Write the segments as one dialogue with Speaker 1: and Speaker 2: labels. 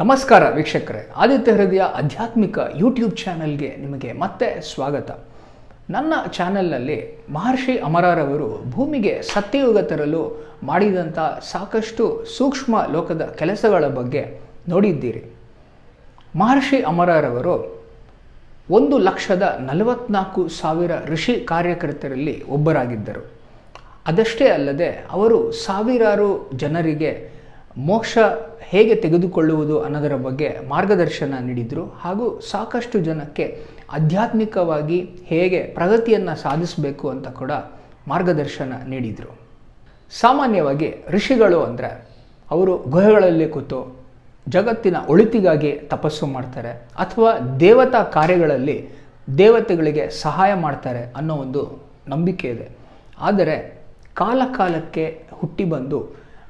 Speaker 1: ನಮಸ್ಕಾರ ವೀಕ್ಷಕರೇ, ಆದಿತ್ಯ ಹೃದಯ ಆಧ್ಯಾತ್ಮಿಕ ಯೂಟ್ಯೂಬ್ ಚಾನಲ್ಗೆ ನಿಮಗೆ ಮತ್ತೆ ಸ್ವಾಗತ. ನನ್ನ ಚಾನೆಲ್ನಲ್ಲಿ ಮಹರ್ಷಿ ಅಮರಾರವರು ಭೂಮಿಗೆ ಸತ್ಯಯುಗ ತರಲು ಮಾಡಿದಂಥ ಸಾಕಷ್ಟು ಸೂಕ್ಷ್ಮ ಲೋಕದ ಕೆಲಸಗಳ ಬಗ್ಗೆ ನೋಡಿದ್ದೀರಿ. ಮಹರ್ಷಿ ಅಮರಾರವರು ಒಂದು ಲಕ್ಷದ ನಲವತ್ನಾಲ್ಕು ಸಾವಿರ ಋಷಿ ಕಾರ್ಯಕರ್ತರಲ್ಲಿ ಒಬ್ಬರಾಗಿದ್ದರು. ಅದಷ್ಟೇ ಅಲ್ಲದೆ ಅವರು ಸಾವಿರಾರು ಜನರಿಗೆ ಮೋಕ್ಷ ಹೇಗೆ ತೆಗೆದುಕೊಳ್ಳುವುದು ಅನ್ನೋದರ ಬಗ್ಗೆ ಮಾರ್ಗದರ್ಶನ ನೀಡಿದರು ಹಾಗೂ ಸಾಕಷ್ಟು ಜನಕ್ಕೆ ಆಧ್ಯಾತ್ಮಿಕವಾಗಿ ಹೇಗೆ ಪ್ರಗತಿಯನ್ನು ಸಾಧಿಸಬೇಕು ಅಂತ ಕೂಡ ಮಾರ್ಗದರ್ಶನ ನೀಡಿದರು. ಸಾಮಾನ್ಯವಾಗಿ ಋಷಿಗಳು ಅಂದರೆ ಅವರು ಗುಹೆಗಳಲ್ಲಿ ಕೂತು ಜಗತ್ತಿನ ಒಳಿತಿಗಾಗಿ ತಪಸ್ಸು ಮಾಡ್ತಾರೆ ಅಥವಾ ದೇವತಾ ಕಾರ್ಯಗಳಲ್ಲಿ ದೇವತೆಗಳಿಗೆ ಸಹಾಯ ಮಾಡ್ತಾರೆ ಅನ್ನೋ ಒಂದು ನಂಬಿಕೆ ಇದೆ. ಆದರೆ ಕಾಲ ಕಾಲಕ್ಕೆ ಹುಟ್ಟಿ ಬಂದು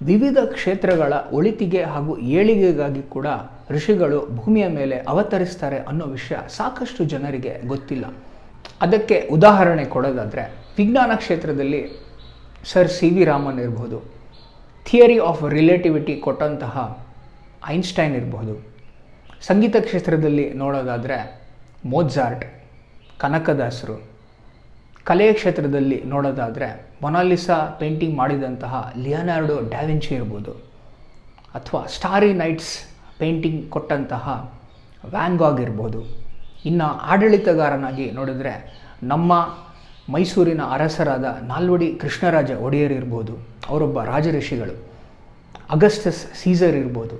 Speaker 1: ವಿವಿಧ ಕ್ಷೇತ್ರಗಳ ಒಳಿತಿಗೆ ಹಾಗೂ ಏಳಿಗೆಗಾಗಿ ಕೂಡ ಋಷಿಗಳು ಭೂಮಿಯ ಮೇಲೆ ಅವತರಿಸ್ತಾರೆ ಅನ್ನೋ ವಿಷಯ ಸಾಕಷ್ಟು ಜನರಿಗೆ ಗೊತ್ತಿಲ್ಲ. ಅದಕ್ಕೆ ಉದಾಹರಣೆ ಕೊಡೋದಾದರೆ, ವಿಜ್ಞಾನ ಕ್ಷೇತ್ರದಲ್ಲಿ ಸರ್ ಸಿ ವಿ ರಾಮನ್ ಇರ್ಬೋದು, ಥಿಯರಿ ಆಫ್ ರಿಲೇಟಿವಿಟಿ ಕೊಟ್ಟಂತಹ ಐನ್ಸ್ಟೈನ್ ಇರಬಹುದು ಸಂಗೀತ ಕ್ಷೇತ್ರದಲ್ಲಿ ನೋಡೋದಾದರೆ ಮೋಜಾರ್ಟ್ ಕನಕದಾಸರು ಕಲೆಯ ಕ್ಷೇತ್ರದಲ್ಲಿ ನೋಡೋದಾದರೆ ಮೊನಾಲಿಸಾ ಪೇಂಟಿಂಗ್ ಮಾಡಿದಂತಹ ಲಿಯೋನಾರ್ಡೊ ಡ್ಯಾವಿಂಚಿ ಇರ್ಬೋದು. ಅಥವಾ ಸ್ಟಾರಿ ನೈಟ್ಸ್ ಪೇಂಟಿಂಗ್ ಕೊಟ್ಟಂತಹ ವ್ಯಾಂಗಾಗ್ ಇರ್ಬೋದು. ಇನ್ನು ಆಡಳಿತಗಾರನಾಗಿ ನೋಡಿದ್ರೆ ನಮ್ಮ ಮೈಸೂರಿನ ಅರಸರಾದ ನಾಲ್ವಡಿ ಕೃಷ್ಣರಾಜ ಒಡೆಯರ್ ಇರ್ಬೋದು, ಅವರೊಬ್ಬ ರಾಜಋಷಿಗಳು, ಅಗಸ್ಟಸ್ ಸೀಸರ್ ಇರ್ಬೋದು.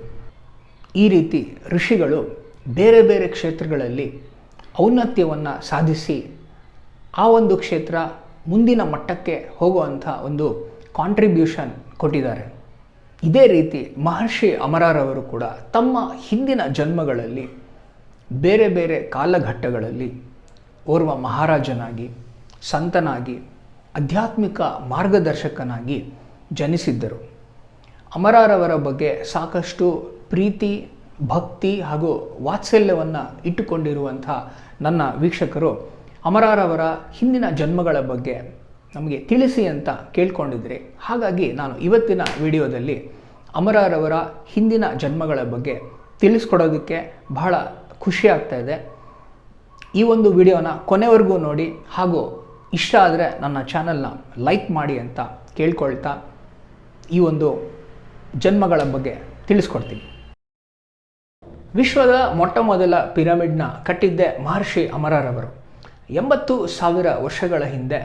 Speaker 1: ಈ ರೀತಿ ಋಷಿಗಳು ಬೇರೆ ಬೇರೆ ಕ್ಷೇತ್ರಗಳಲ್ಲಿ ಔನ್ನತ್ಯವನ್ನು ಸಾಧಿಸಿ ಆ ಒಂದು ಕ್ಷೇತ್ರ ಮುಂದಿನ ಮಟ್ಟಕ್ಕೆ ಹೋಗುವಂಥ ಒಂದು ಕಾಂಟ್ರಿಬ್ಯೂಷನ್ ಕೊಟ್ಟಿದ್ದಾರೆ. ಇದೇ ರೀತಿ ಮಹರ್ಷಿ ಅಮರಾರವರು ಕೂಡ ತಮ್ಮ ಹಿಂದಿನ ಜನ್ಮಗಳಲ್ಲಿ ಬೇರೆ ಬೇರೆ ಕಾಲಘಟ್ಟಗಳಲ್ಲಿ ಓರ್ವ ಮಹಾರಾಜನಾಗಿ, ಸಂತನಾಗಿ, ಆಧ್ಯಾತ್ಮಿಕ ಮಾರ್ಗದರ್ಶಕನಾಗಿ ಜನಿಸಿದ್ದರು. ಅಮರಾರವರ ಬಗ್ಗೆ ಸಾಕಷ್ಟು ಪ್ರೀತಿ, ಭಕ್ತಿ ಹಾಗೂ ವಾತ್ಸಲ್ಯವನ್ನು ಇಟ್ಟುಕೊಂಡಿರುವಂಥ ನನ್ನ ವೀಕ್ಷಕರು ಅಮರರವರ ಹಿಂದಿನ ಜನ್ಮಗಳ ಬಗ್ಗೆ ನಮಗೆ ತಿಳಿಸಿ ಅಂತ ಕೇಳ್ಕೊಂಡಿದ್ರಿ, ಹಾಗಾಗಿ ನಾನು ಇವತ್ತಿನ ವಿಡಿಯೋದಲ್ಲಿ ಅಮರಾರವರ ಹಿಂದಿನ ಜನ್ಮಗಳ ಬಗ್ಗೆ ತಿಳಿಸ್ಕೊಡೋದಕ್ಕೆ ಬಹಳ ಖುಷಿ ಆಗ್ತಾ ಇದೆ. ಈ ಒಂದು ವಿಡಿಯೋನ ಕೊನೆವರೆಗೂ ನೋಡಿ, ಹಾಗೂ ಇಷ್ಟ ಆದರೆ ನನ್ನ ಚಾನಲ್ನ ಲೈಕ್ ಮಾಡಿ ಅಂತ ಕೇಳ್ಕೊಳ್ತಾ ಈ ಒಂದು ಜನ್ಮಗಳ ಬಗ್ಗೆ ತಿಳಿಸ್ಕೊಡ್ತೀನಿ. ವಿಶ್ವದ ಮೊಟ್ಟ ಮೊದಲ ಪಿರಮಿಡ್ನ ಕಟ್ಟಿದ್ದೆ ಮಹರ್ಷಿ ಅಮರರವರು ಎಂಬತ್ತು ಸಾವಿರ ವರ್ಷಗಳ ಹಿಂದೆ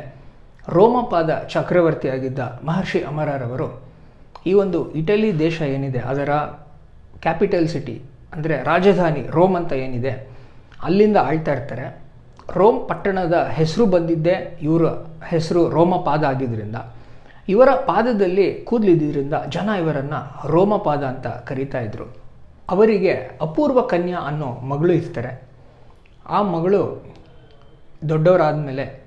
Speaker 1: ರೋಮಪಾದ ಚಕ್ರವರ್ತಿಯಾಗಿದ್ದ ಮಹರ್ಷಿ ಅಮರರವರು ಈ ಒಂದು ಇಟಲಿ ದೇಶ ಏನಿದೆ, ಅದರ ಕ್ಯಾಪಿಟಲ್ ಸಿಟಿ, ಅಂದರೆ ರಾಜಧಾನಿ ರೋಮ್ ಅಂತ ಏನಿದೆ, ಅಲ್ಲಿಂದ ಆಳ್ತಾ ಇರ್ತಾರೆ. ರೋಮ್ ಪಟ್ಟಣದ ಹೆಸರು ಬಂದಿದ್ದೇ ಇವರ ಹೆಸರು ರೋಮಪಾದ ಆಗಿದ್ದರಿಂದ ಇವರ ಪಾದದಲ್ಲಿ ಕೂದಲಿದ್ದರಿಂದ ಜನ ಇವರನ್ನು ರೋಮಪಾದ ಅಂತ ಕರೀತಾ ಇದ್ರು. ಅವರಿಗೆ ಅಪೂರ್ವ ಕನ್ಯಾ ಅನ್ನೋ ಮಗಳು ಇರ್ತಾರೆ. ಆ ಮಗಳು ದೊಡ್ಡವರಾದ ಮೇಲೆ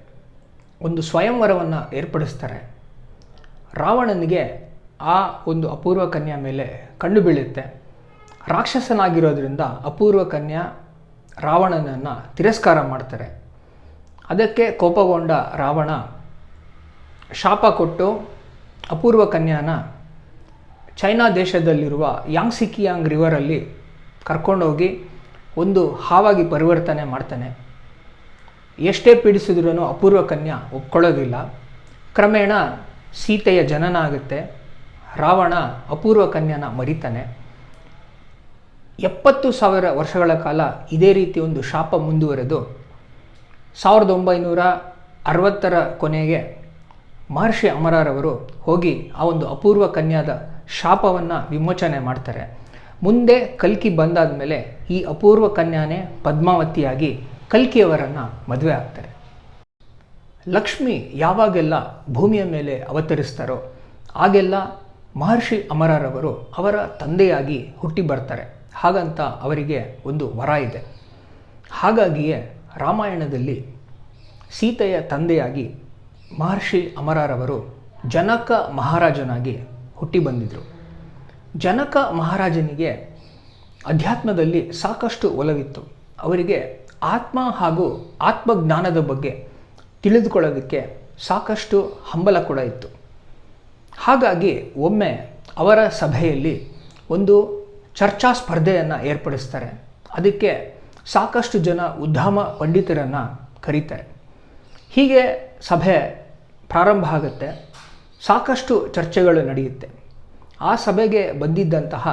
Speaker 1: ಒಂದು ಸ್ವಯಂವರವನ್ನು ಏರ್ಪಡಿಸ್ತಾರೆ. ರಾವಣನಿಗೆ ಆ ಒಂದು ಅಪೂರ್ವ ಕನ್ಯಾ ಮೇಲೆ ಕಣ್ಣು ಬೀಳುತ್ತೆ. ರಾಕ್ಷಸನಾಗಿರೋದ್ರಿಂದ ಅಪೂರ್ವ ಕನ್ಯಾ ರಾವಣನನ್ನು ತಿರಸ್ಕಾರ ಮಾಡ್ತಾರೆ. ಅದಕ್ಕೆ ಕೋಪಗೊಂಡ ರಾವಣ ಶಾಪ ಕೊಟ್ಟು ಅಪೂರ್ವ ಕನ್ಯಾನ ಚೈನಾ ದೇಶದಲ್ಲಿರುವ ಯಾಂಗ್ಸಿಕಿಯಾಂಗ್ ರಿವರಲ್ಲಿ ಕರ್ಕೊಂಡೋಗಿ ಒಂದು ಹಾವಾಗಿ ಪರಿವರ್ತನೆ ಮಾಡ್ತಾನೆ. ಎಷ್ಟೇ ಪೀಡಿಸಿದ್ರೂ ಅಪೂರ್ವ ಕನ್ಯಾ ಒಪ್ಕೊಳ್ಳೋದಿಲ್ಲ. ಕ್ರಮೇಣ ಸೀತೆಯ ಜನನ ಆಗುತ್ತೆ. ರಾವಣ ಅಪೂರ್ವ ಕನ್ಯಾನ ಮರಿತಾನೆ. ಎಪ್ಪತ್ತು ಸಾವಿರ ವರ್ಷಗಳ ಕಾಲ ಇದೇ ರೀತಿ ಒಂದು ಶಾಪ ಮುಂದುವರೆದು ಸಾವಿರದ ಒಂಬೈನೂರ ಅರವತ್ತರ ಕೊನೆಗೆ ಮಹರ್ಷಿ ಅಮರರವರು ಹೋಗಿ ಆ ಒಂದು ಅಪೂರ್ವ ಕನ್ಯಾದ ಶಾಪವನ್ನು ವಿಮೋಚನೆ ಮಾಡ್ತಾರೆ. ಮುಂದೆ ಕಲ್ಕಿ ಬಂದಾದ ಮೇಲೆ ಈ ಅಪೂರ್ವ ಕನ್ಯಾನೇ ಪದ್ಮಾವತಿಯಾಗಿ ಕಲ್ಕಿಯವರನ್ನು ಮದುವೆ ಆಗ್ತಾರೆ. ಲಕ್ಷ್ಮಿ ಯಾವಾಗೆಲ್ಲ ಭೂಮಿಯ ಮೇಲೆ ಅವತರಿಸ್ತಾರೋ ಆಗೆಲ್ಲ ಮಹರ್ಷಿ ಅಮರರವರು ಅವರ ತಂದೆಯಾಗಿ ಹುಟ್ಟಿ ಬರ್ತಾರೆ. ಹಾಗಂತ ಅವರಿಗೆ ಒಂದು ವರ ಇದೆ. ಹಾಗಾಗಿಯೇ ರಾಮಾಯಣದಲ್ಲಿ ಸೀತೆಯ ತಂದೆಯಾಗಿ ಮಹರ್ಷಿ ಅಮರರವರು ಜನಕ ಮಹಾರಾಜನಾಗಿ ಹುಟ್ಟಿ ಬಂದಿದ್ದರು ಜನಕ ಮಹಾರಾಜನಿಗೆ ಅಧ್ಯಾತ್ಮದಲ್ಲಿ ಸಾಕಷ್ಟು ಒಲವಿತ್ತು. ಅವರಿಗೆ ಆತ್ಮ ಹಾಗೂ ಆತ್ಮಜ್ಞಾನದ ಬಗ್ಗೆ ತಿಳಿದುಕೊಳ್ಳೋದಕ್ಕೆ ಸಾಕಷ್ಟು ಹಂಬಲ ಕೂಡ ಇತ್ತು. ಹಾಗಾಗಿ ಒಮ್ಮೆ ಅವರ ಸಭೆಯಲ್ಲಿ ಒಂದು ಚರ್ಚಾ ಸ್ಪರ್ಧೆಯನ್ನು ಏರ್ಪಡಿಸ್ತಾರೆ. ಅದಕ್ಕೆ ಸಾಕಷ್ಟು ಜನ ಉದ್ಧಾಮ ಪಂಡಿತರನ್ನು ಕರೀತಾರೆ. ಹೀಗೆ ಸಭೆ ಪ್ರಾರಂಭ ಆಗುತ್ತೆ. ಸಾಕಷ್ಟು ಚರ್ಚೆಗಳು ನಡೆಯುತ್ತೆ. ಆ ಸಭೆಗೆ ಬಂದಿದ್ದಂತಹ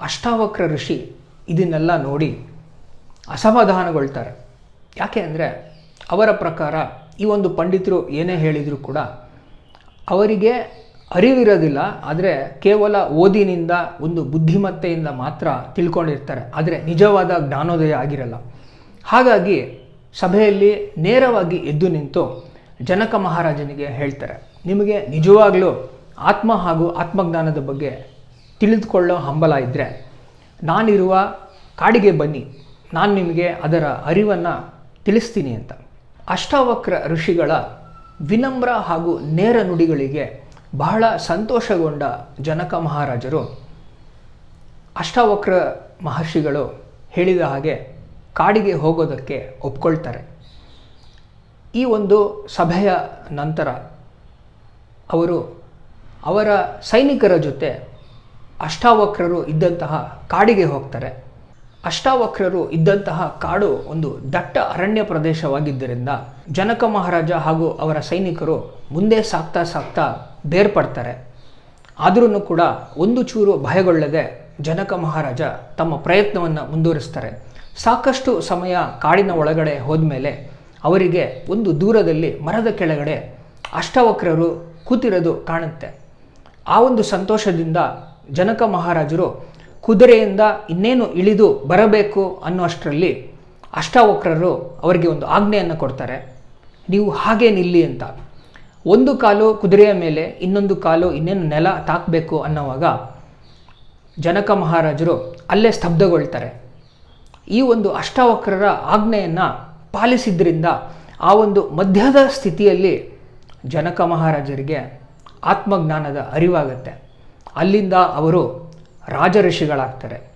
Speaker 1: ಅಷ್ಟಾವಕ್ರ ಋಷಿ ಇದನ್ನೆಲ್ಲ ನೋಡಿ ಅಸಮಾಧಾನಗೊಳ್ತಾರೆ. ಯಾಕೆ ಅಂದರೆ ಅವರ ಪ್ರಕಾರ ಈ ಒಂದು ಪಂಡಿತರು ಏನೇ ಹೇಳಿದರೂ ಕೂಡ ಅವರಿಗೆ ಅರಿವಿರೋದಿಲ್ಲ, ಆದರೆ ಕೇವಲ ಓದಿನಿಂದ ಒಂದು ಬುದ್ಧಿಮತ್ತೆಯಿಂದ ಮಾತ್ರ ತಿಳ್ಕೊಂಡಿರ್ತಾರೆ. ಆದರೆ ನಿಜವಾದ ಜ್ಞಾನೋದಯ ಆಗಿರಲ್ಲ. ಹಾಗಾಗಿ ಸಭೆಯಲ್ಲಿ ನೇರವಾಗಿ ಎದ್ದು ನಿಂತು ಜನಕ ಮಹಾರಾಜನಿಗೆ ಹೇಳ್ತಾರೆ, ನಿಮಗೆ ನಿಜವಾಗಲೂ ಆತ್ಮ ಹಾಗೂ ಆತ್ಮಜ್ಞಾನದ ಬಗ್ಗೆ ತಿಳಿದುಕೊಳ್ಳೋ ಹಂಬಲ ಇದ್ದರೆ ನಾನಿರುವ ಕಾಡಿಗೆ ಬನ್ನಿ. ನಾನು ನಿಮಗೆ ಅದರ ಅರಿವನ್ನು ತಿಳಿಸ್ತೀನಿ ಅಂತ. ಅಷ್ಟಾವಕ್ರ ಋಷಿಗಳ ವಿನಮ್ರ ಹಾಗೂ ನೇರ ನುಡಿಗಳಿಗೆ ಬಹಳ ಸಂತೋಷಗೊಂಡ ಜನಕ ಮಹಾರಾಜರು ಅಷ್ಟಾವಕ್ರ ಮಹರ್ಷಿಗಳು ಹೇಳಿದ ಹಾಗೆ ಕಾಡಿಗೆ ಹೋಗೋದಕ್ಕೆ ಒಪ್ಕೊಳ್ತಾರೆ. ಈ ಒಂದು ಸಭೆಯ ನಂತರ ಅವರು ಅವರ ಸೈನಿಕರ ಜೊತೆ ಅಷ್ಟಾವಕ್ರರು ಇದ್ದಂತಹ ಕಾಡಿಗೆ ಹೋಗ್ತಾರೆ. ಅಷ್ಟಾವಕ್ರರು ಇದ್ದಂತಹ ಕಾಡು ಒಂದು ದಟ್ಟ ಅರಣ್ಯ ಪ್ರದೇಶವಾಗಿದ್ದರಿಂದ ಜನಕ ಮಹಾರಾಜ ಹಾಗೂ ಅವರ ಸೈನಿಕರು ಮುಂದೆ ಸಾಕ್ತಾ ಸಾಕ್ತಾ ಬೇರ್ಪಡ್ತಾರೆ. ಆದ್ರೂ ಕೂಡ ಒಂದು ಚೂರು ಭಯಗೊಳ್ಳದೆ ಜನಕ ಮಹಾರಾಜ ತಮ್ಮ ಪ್ರಯತ್ನವನ್ನು ಮುಂದುವರಿಸ್ತಾರೆ. ಸಾಕಷ್ಟು ಸಮಯ ಕಾಡಿನ ಒಳಗಡೆ ಹೋದ್ಮೇಲೆ ಅವರಿಗೆ ಒಂದು ದೂರದಲ್ಲಿ ಮರದ ಕೆಳಗಡೆ ಅಷ್ಟವಕ್ರರು ಕೂತಿರೋದು ಕಾಣುತ್ತೆ. ಆ ಒಂದು ಸಂತೋಷದಿಂದ ಜನಕ ಮಹಾರಾಜರು ಕುದುರೆಯಿಂದ ಇನ್ನೇನು ಇಳಿದು ಬರಬೇಕು ಅನ್ನುವಷ್ಟರಲ್ಲಿ ಅಷ್ಟಾವಕ್ರರು ಅವರಿಗೆ ಒಂದು ಆಜ್ಞೆಯನ್ನು ಕೊಡ್ತಾರೆ. ನೀವು ಹಾಗೆ ನಿಲ್ಲಿ ಅಂತ. ಒಂದು ಕಾಲು ಕುದುರೆಯ ಮೇಲೆ, ಇನ್ನೊಂದು ಕಾಲು ಇನ್ನೇನು ನೆಲ ತಾಕಬೇಕು ಅನ್ನೋವಾಗ ಜನಕ ಮಹಾರಾಜರು ಅಲ್ಲೇ ಸ್ತಬ್ಧಗೊಳ್ತಾರೆ. ಈ ಒಂದು ಅಷ್ಟಾವಕ್ರರ ಆಜ್ಞೆಯನ್ನು ಪಾಲಿಸಿದ್ದರಿಂದ ಆ ಒಂದು ಮಧ್ಯದ ಸ್ಥಿತಿಯಲ್ಲಿ ಜನಕ ಮಹಾರಾಜರಿಗೆ ಆತ್ಮಜ್ಞಾನದ ಅರಿವಾಗುತ್ತೆ. ಅಲ್ಲಿಂದ ಅವರು ರಾಜಋಷಿಗಳಾಗ್ತಾರೆ.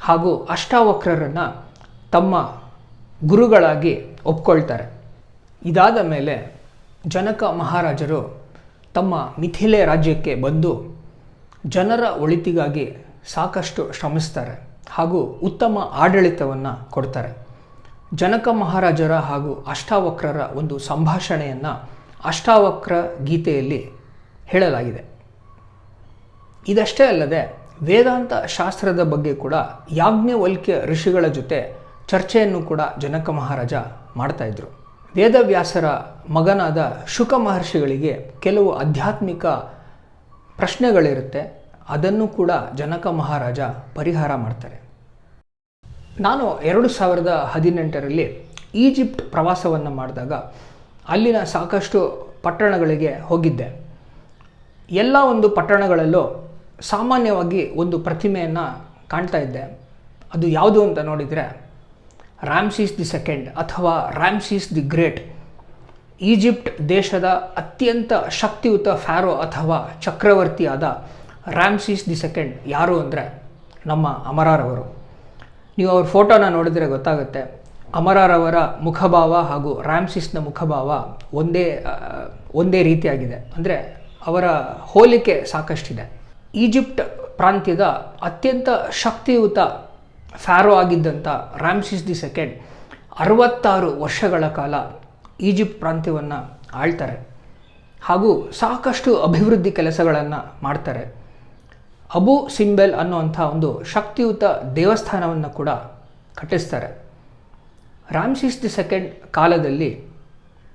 Speaker 1: ಹಾಗೂ ಅಷ್ಟಾವಕ್ರರನ್ನು ತಮ್ಮ ಗುರುಗಳಾಗಿ ಒಪ್ಕೊಳ್ತಾರೆ. ಇದಾದ ಮೇಲೆ ಜನಕ ಮಹಾರಾಜರು ತಮ್ಮ ಮಿಥಿಲೆ ರಾಜ್ಯಕ್ಕೆ ಬಂದು ಜನರ ಒಳಿತಿಗಾಗಿ ಸಾಕಷ್ಟು ಶ್ರಮಿಸ್ತಾರೆ ಹಾಗೂ ಉತ್ತಮ ಆಡಳಿತವನ್ನು ಕೊಡ್ತಾರೆ. ಜನಕ ಮಹಾರಾಜರ ಹಾಗೂ ಅಷ್ಟಾವಕ್ರರ ಒಂದು ಸಂಭಾಷಣೆಯನ್ನು ಅಷ್ಟಾವಕ್ರ ಗೀತೆಯಲ್ಲಿ ಹೇಳಲಾಗಿದೆ. ಇದಷ್ಟೇ ಅಲ್ಲದೆ ವೇದಾಂತ ಶಾಸ್ತ್ರದ ಬಗ್ಗೆ ಕೂಡ ಯಾಜ್ಞವಲ್ಕ್ಯ ಋಷಿಗಳ ಜೊತೆ ಚರ್ಚೆಯನ್ನು ಕೂಡ ಜನಕ ಮಹಾರಾಜ ಮಾಡ್ತಾಯಿದ್ರು ವೇದವ್ಯಾಸರ ಮಗನಾದ ಶುಕ ಮಹರ್ಷಿಗಳಿಗೆ ಕೆಲವು ಆಧ್ಯಾತ್ಮಿಕ ಪ್ರಶ್ನೆಗಳಿರುತ್ತೆ. ಅದನ್ನು ಕೂಡ ಜನಕ ಮಹಾರಾಜ ಪರಿಹಾರ ಮಾಡ್ತಾರೆ. ನಾನು ಎರಡು ಸಾವಿರದ ಹದಿನೆಂಟರಲ್ಲಿ ಈಜಿಪ್ಟ್ ಪ್ರವಾಸವನ್ನು ಮಾಡಿದಾಗ ಅಲ್ಲಿನ ಸಾಕಷ್ಟು ಪಟ್ಟಣಗಳಿಗೆ ಹೋಗಿದ್ದೆ. ಎಲ್ಲ ಒಂದು ಪಟ್ಟಣಗಳಲ್ಲೂ ಸಾಮಾನ್ಯವಾಗಿ ಒಂದು ಪ್ರತಿಮೆಯನ್ನು ಕಾಣ್ತಾ ಇದ್ದೆ. ಅದು ಯಾವುದು ಅಂತ ನೋಡಿದರೆ ರ್ಯಾಮ್ಸೀಸ್ ದಿ ಸೆಕೆಂಡ್ ಅಥವಾ ರ್ಯಾಮ್ಸೀಸ್ ದಿ ಗ್ರೇಟ್. ಈಜಿಪ್ಟ್ ದೇಶದ ಅತ್ಯಂತ ಶಕ್ತಿಯುತ ಫ್ಯಾರೋ ಅಥವಾ ಚಕ್ರವರ್ತಿಯಾದ ರ್ಯಾಮ್ಸೀಸ್ ದಿ ಸೆಕೆಂಡ್ ಯಾರು ಅಂದರೆ, ನಮ್ಮ ಅಮರಾರವರು ನೀವು ಅವ್ರ ಫೋಟೋನ ನೋಡಿದರೆ ಗೊತ್ತಾಗುತ್ತೆ. ಅಮರಾರವರ ಮುಖಭಾವ ಹಾಗೂ ರ್ಯಾಮ್ಸಿಸ್ನ ಮುಖಭಾವ ಒಂದೇ ಒಂದೇ ರೀತಿಯಾಗಿದೆ. ಅಂದರೆ ಅವರ ಹೋಲಿಕೆ ಸಾಕಷ್ಟಿದೆ. ಈಜಿಪ್ಟ್ ಪ್ರಾಂತ್ಯದ ಅತ್ಯಂತ ಶಕ್ತಿಯುತ ಫ್ಯಾರೋ ಆಗಿದ್ದಂಥ ರ್ಯಾಮ್ಸಿಸ್ ದಿ ಸೆಕೆಂಡ್ ಅರವತ್ತಾರು ವರ್ಷಗಳ ಕಾಲ ಈಜಿಪ್ಟ್ ಪ್ರಾಂತ್ಯವನ್ನು ಆಳ್ತಾರೆ ಹಾಗೂ ಸಾಕಷ್ಟು ಅಭಿವೃದ್ಧಿ ಕೆಲಸಗಳನ್ನು ಮಾಡ್ತಾರೆ. ಅಬು ಸಿಂಬೆಲ್ ಅನ್ನುವಂಥ ಒಂದು ಶಕ್ತಿಯುತ ದೇವಸ್ಥಾನವನ್ನು ಕೂಡ ಕಟ್ಟಿಸ್ತಾರೆ. ರಾಮ್ಸಿಸ್ ದಿ ಸೆಕೆಂಡ್ ಕಾಲದಲ್ಲಿ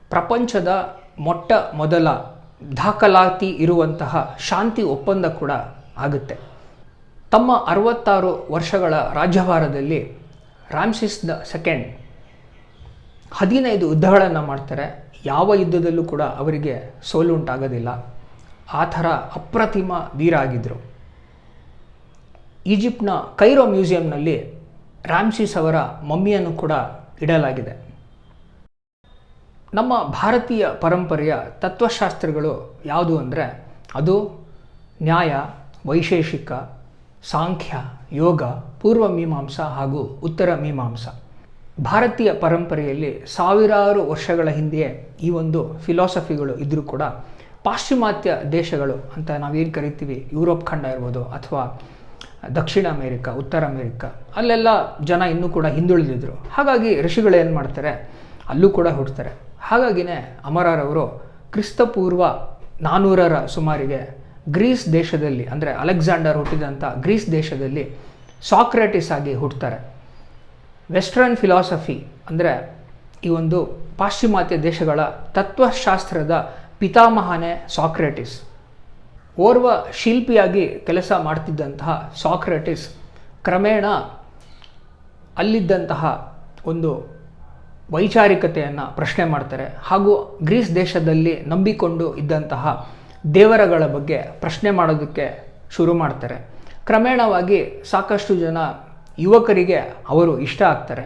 Speaker 1: ಪ್ರಪಂಚದ ಮೊಟ್ಟ ಮೊದಲ ದಾಖಲಾತಿ ಇರುವಂತಹ ಶಾಂತಿ ಒಪ್ಪಂದ ಕೂಡ ಆಗುತ್ತೆ. ತಮ್ಮ ಅರವತ್ತಾರು ವರ್ಷಗಳ ರಾಜ್ಯಭಾರದಲ್ಲಿ ರಾಮ್ಸಿಸ್ ದ ಸೆಕೆಂಡ್ ಹದಿನೈದು ಯುದ್ಧಗಳನ್ನು ಮಾಡ್ತಾರೆ. ಯಾವ ಯುದ್ಧದಲ್ಲೂ ಕೂಡ ಅವರಿಗೆ ಸೋಲುಂಟಾಗೋದಿಲ್ಲ ಆ ಥರ ಅಪ್ರತಿಮ ವೀರ ಆಗಿದ್ದರು ಈಜಿಪ್ಟ್ನ ಕೈರೋ ಮ್ಯೂಸಿಯಂನಲ್ಲಿ ರಾಮ್ಸಿಸ್ ಅವರ ಮಮ್ಮಿಯನ್ನು ಕೂಡ ಇಡಲಾಗಿದೆ. ನಮ್ಮ ಭಾರತೀಯ ಪರಂಪರೆಯ ತತ್ವಶಾಸ್ತ್ರಗಳು ಯಾವುದು ಅಂದರೆ ಅದು ನ್ಯಾಯ, ವೈಶೇಷಿಕ, ಸಾಂಖ್ಯ, ಯೋಗ, ಪೂರ್ವ ಮೀಮಾಂಸಾ ಹಾಗೂ ಉತ್ತರ ಮೀಮಾಂಸ. ಭಾರತೀಯ ಪರಂಪರೆಯಲ್ಲಿ ಸಾವಿರಾರು ವರ್ಷಗಳ ಹಿಂದೆಯೇ ಈ ಒಂದು ಫಿಲಾಸಫಿಗಳು ಇದ್ದರೂ ಕೂಡ ಪಾಶ್ಚಿಮಾತ್ಯ ದೇಶಗಳು ಅಂತ ನಾವೇನು ಕರಿತೀವಿ, ಯುರೋಪ್ ಖಂಡ ಇರ್ಬೋದು ಅಥವಾ ದಕ್ಷಿಣ ಅಮೇರಿಕ, ಉತ್ತರ ಅಮೇರಿಕ, ಅಲ್ಲೆಲ್ಲ ಜನ ಇನ್ನೂ ಕೂಡ ಹಿಂದುಳಿದಿದ್ರು. ಹಾಗಾಗಿ ಋಷಿಗಳು ಏನು ಮಾಡ್ತಾರೆ, ಅಲ್ಲೂ ಕೂಡ ಹುಡ್ತಾರೆ ಹಾಗಾಗಿನೇ ಅಮರರವರು ಕ್ರಿಸ್ತಪೂರ್ವ ನಾನ್ನೂರರ ಸುಮಾರಿಗೆ ಗ್ರೀಸ್ ದೇಶದಲ್ಲಿ, ಅಂದರೆ ಅಲೆಕ್ಸಾಂಡರ್ ಹುಟ್ಟಿದಂಥ ಗ್ರೀಸ್ ದೇಶದಲ್ಲಿ ಸಾಕ್ರೆಟಿಸ್ ಆಗಿ ಹುಟ್ಟುತ್ತಾರೆ ವೆಸ್ಟರ್ನ್ ಫಿಲಾಸಫಿ, ಅಂದರೆ ಈ ಒಂದು ಪಾಶ್ಚಿಮಾತ್ಯ ದೇಶಗಳ ತತ್ವಶಾಸ್ತ್ರದ ಪಿತಾಮಹನೇ ಸಾಕ್ರೆಟಿಸ್. ಓರ್ವ ಶಿಲ್ಪಿಯಾಗಿ ಕೆಲಸ ಮಾಡ್ತಿದ್ದಂತಹ ಸಾಕ್ರೆಟಿಸ್ ಕ್ರಮೇಣ ಅಲ್ಲಿದ್ದಂತಹ ಒಂದು ವೈಚಾರಿಕತೆಯನ್ನು ಪ್ರಶ್ನೆ ಮಾಡ್ತಾರೆ ಹಾಗೂ ಗ್ರೀಸ್ ದೇಶದಲ್ಲಿ ನಂಬಿಕೊಂಡು ಇದ್ದಂತಹ ದೇವರಗಳ ಬಗ್ಗೆ ಪ್ರಶ್ನೆ ಮಾಡೋದಕ್ಕೆ ಶುರು ಮಾಡ್ತಾರೆ. ಕ್ರಮೇಣವಾಗಿ ಸಾಕಷ್ಟು ಜನ ಯುವಕರಿಗೆ ಅವರು ಇಷ್ಟ ಆಗ್ತಾರೆ.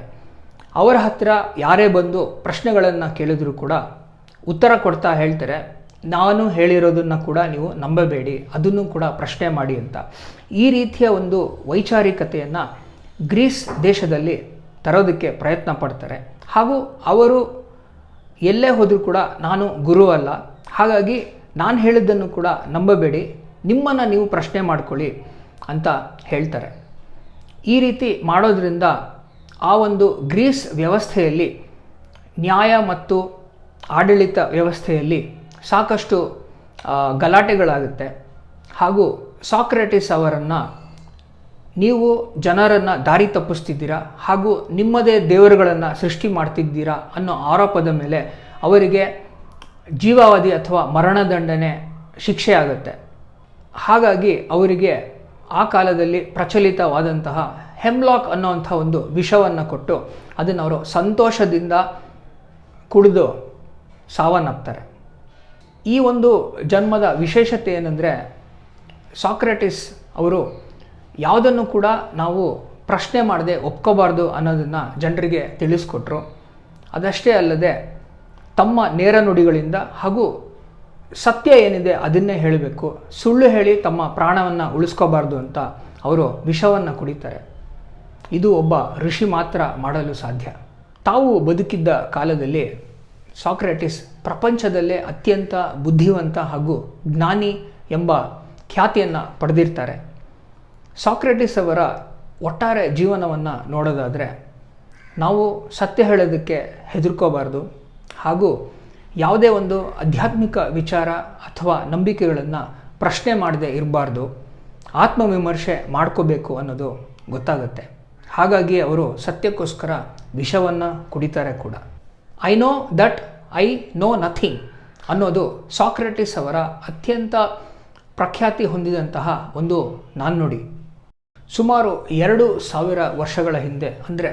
Speaker 1: ಅವರ ಹತ್ತಿರ ಯಾರೇ ಬಂದು ಪ್ರಶ್ನೆಗಳನ್ನು ಕೇಳಿದರೂ ಕೂಡ ಉತ್ತರ ಕೊಡ್ತಾ ಹೇಳ್ತಾರೆ. ನಾನು ಹೇಳಿರೋದನ್ನು ಕೂಡ ನೀವು ನಂಬಬೇಡಿ, ಅದನ್ನು ಕೂಡ ಪ್ರಶ್ನೆ ಮಾಡಿ ಅಂತ. ಈ ರೀತಿಯ ಒಂದು ವೈಚಾರಿಕತೆಯನ್ನು ಗ್ರೀಸ್ ದೇಶದಲ್ಲಿ ತರೋದಕ್ಕೆ ಪ್ರಯತ್ನ ಪಡ್ತಾರೆ. ಹಾಗೂ ಅವರು ಎಲ್ಲೇ ಹೋದರೂ ಕೂಡ ನಾನು ಗುರು ಅಲ್ಲ. ಹಾಗಾಗಿ ನಾನು ಹೇಳಿದ್ದನ್ನು ಕೂಡ ನಂಬಬೇಡಿ. ನಿಮ್ಮನ್ನು ನೀವು ಪ್ರಶ್ನೆ ಮಾಡ್ಕೊಳ್ಳಿ ಅಂತ ಹೇಳ್ತಾರೆ. ಈ ರೀತಿ ಮಾಡೋದ್ರಿಂದ ಆ ಒಂದು ಗ್ರೀಸ್ ವ್ಯವಸ್ಥೆಯಲ್ಲಿ, ನ್ಯಾಯ ಮತ್ತು ಆಡಳಿತ ವ್ಯವಸ್ಥೆಯಲ್ಲಿ ಸಾಕಷ್ಟು ಗಲಾಟೆಗಳಾಗುತ್ತೆ. ಹಾಗೂ ಸಾಕ್ರೆಟಿಸ್ ಅವರನ್ನು ನೀವು ಜನರನ್ನು ದಾರಿ ತಪ್ಪಿಸ್ತಿದ್ದೀರಾ ಹಾಗೂ ನಿಮ್ಮದೇ ದೇವರುಗಳನ್ನು ಸೃಷ್ಟಿ ಮಾಡ್ತಿದ್ದೀರಾ ಅನ್ನೋ ಆರೋಪದ ಮೇಲೆ ಅವರಿಗೆ ಜೀವಾವಧಿ ಅಥವಾ ಮರಣದಂಡನೆ ಶಿಕ್ಷೆ ಆಗುತ್ತೆ. ಹಾಗಾಗಿ ಅವರಿಗೆ ಆ ಕಾಲದಲ್ಲಿ ಪ್ರಚಲಿತವಾದಂತಹ ಹೆಮ್ಲಾಕ್ ಅನ್ನೋವಂಥ ಒಂದು ವಿಷವನ್ನು ಕೊಟ್ಟು ಅದನ್ನು ಅವರು ಸಂತೋಷದಿಂದ ಕುಡಿದು ಸಾವನ್ನಪ್ತಾರೆ. ಈ ಒಂದು ಜನ್ಮದ ವಿಶೇಷತೆ ಏನಂದರೆ, ಸಾಕ್ರೆಟಿಸ್ ಅವರು ಯಾವುದನ್ನು ಕೂಡ ನಾವು ಪ್ರಶ್ನೆ ಮಾಡದೆ ಒಪ್ಕೋಬಾರ್ದು ಅನ್ನೋದನ್ನು ಜನರಿಗೆ ತಿಳಿಸ್ಕೊಟ್ರು. ಅದಷ್ಟೇ ಅಲ್ಲದೆ ತಮ್ಮ ನೇರ ನುಡಿಗಳಿಂದ ಹಾಗೂ ಸತ್ಯ ಏನಿದೆ ಅದನ್ನೇ ಹೇಳಬೇಕು. ಸುಳ್ಳು ಹೇಳಿ ತಮ್ಮ ಪ್ರಾಣವನ್ನು ಉಳಿಸ್ಕೋಬಾರ್ದು ಅಂತ ಅವರು ವಿಷವನ್ನು ಕುಡಿತಾರೆ. ಇದು ಒಬ್ಬ ಋಷಿ ಮಾತ್ರ ಮಾಡಲು ಸಾಧ್ಯ. ತಾವು ಬದುಕಿದ್ದ ಕಾಲದಲ್ಲಿ ಸಾಕ್ರೆಟಿಸ್ ಪ್ರಪಂಚದಲ್ಲೇ ಅತ್ಯಂತ ಬುದ್ಧಿವಂತ ಹಾಗೂ ಜ್ಞಾನಿ ಎಂಬ ಖ್ಯಾತಿಯನ್ನು ಪಡೆದಿರ್ತಾರೆ. ಸಾಕ್ರೆಟಿಸ್ ಅವರ ಒಟ್ಟಾರೆ ಜೀವನವನ್ನು ನೋಡೋದಾದರೆ ನಾವು ಸತ್ಯ ಹೇಳೋದಕ್ಕೆ ಹೆದರ್ಕೋಬಾರ್ದು. ಹಾಗೂ ಯಾವುದೇ ಒಂದು ಆಧ್ಯಾತ್ಮಿಕ ವಿಚಾರ ಅಥವಾ ನಂಬಿಕೆಗಳನ್ನು ಪ್ರಶ್ನೆ ಮಾಡದೆ ಇರಬಾರ್ದು. ಆತ್ಮವಿಮರ್ಶೆ ಮಾಡ್ಕೋಬೇಕು ಅನ್ನೋದು ಗೊತ್ತಾಗುತ್ತೆ. ಹಾಗಾಗಿ ಅವರು ಸತ್ಯಕ್ಕೋಸ್ಕರ ವಿಷವನ್ನು ಕುಡಿತಾರೆ ಕೂಡ. I know that I know nothing ಅನ್ನೋದು ಸಾಕ್ರೆಟಿಸ್ ಅವರ ಅತ್ಯಂತ ಪ್ರಖ್ಯಾತಿ ಹೊಂದಿದಂತಹ ಒಂದು ನಾಣ್ಣುಡಿ. ಸುಮಾರು ಎರಡು ಸಾವಿರ ವರ್ಷಗಳ ಹಿಂದೆ, ಅಂದರೆ